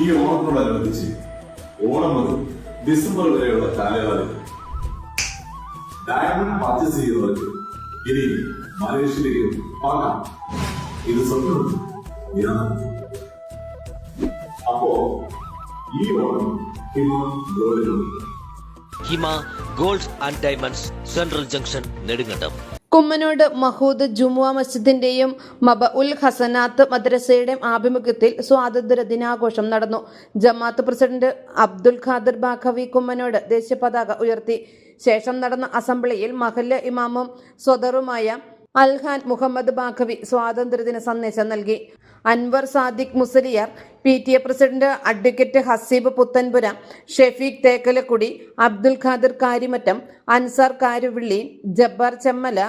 ഈ ഓണത്തോടനുബന്ധിച്ച് ഓണം മുതൽ ഡിസംബർ വരെയുള്ള കാലയളവിൽ ഡയമണ്ട് പർച്ചേസ് ചെയ്യുന്നവർക്ക് ഇനി മലേഷ്യയിലേക്ക് പോകാം. ഇത് സ്വപ്നം ഞാൻ അപ്പോ ഈ Onam Hima ഗോൾഡിലുണ്ട് Hima gold and diamonds central junction Nedumkandam. Kummanode മഹൂദ് ജുമുഅ മസ്ജിദിന്റെയും മബ ഉൽ ഹസനാത്ത് മദ്രസയുടെയും ആഭിമുഖ്യത്തിൽ സ്വാതന്ത്ര്യ ദിനാഘോഷം നടന്നു. ജമാഅത്ത് പ്രസിഡന്റ് അബ്ദുൽ ഖാദർ ബാഖവി കുമ്മനോട് ദേശീയ പതാക ഉയർത്തി. ശേഷം നടന്ന അസംബ്ലിയിൽ മഹല്ല ഇമാമും സ്വദറുമായ അൽഹാൻ മുഹമ്മദ് ബാഖവി സ്വാതന്ത്ര്യദിന സന്ദേശം നൽകി. Anwar Sadiq Musliyar P T A president advocate Haseeb Puthenpura Shefeeq Thekkalakkudi Abdul Khadir Karimattam Ansar Karuvilli Jabbar Chemmala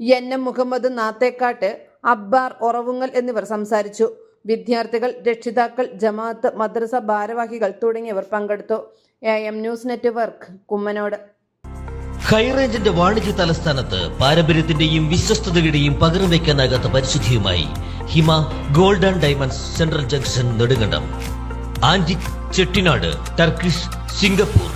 N M Muhammad Nathekkatt Abbar Oravungal എന്നിവർ സംസാരിച്ചു. വിദ്യാർത്ഥികൾ രക്ഷിതാക്കൾ ജമാഅത്ത് മദ്രസ ഭാരവാഹികൾ തുടങ്ങിയവർ പങ്കെടുത്തു. A M news network Kummanode. ഹൈറേഞ്ചിന്റെ വാണിജ്യ തലസ്ഥാനത്ത് പാരമ്പര്യത്തിന്റെയും വിശ്വസ്തതയുടെയും പകരം വയ്ക്കാനാകാത്ത പരിശുദ്ധിയുമായി Hima gold and diamonds central junction Nedumkandam. Antique Chettinad Turkish Singapore.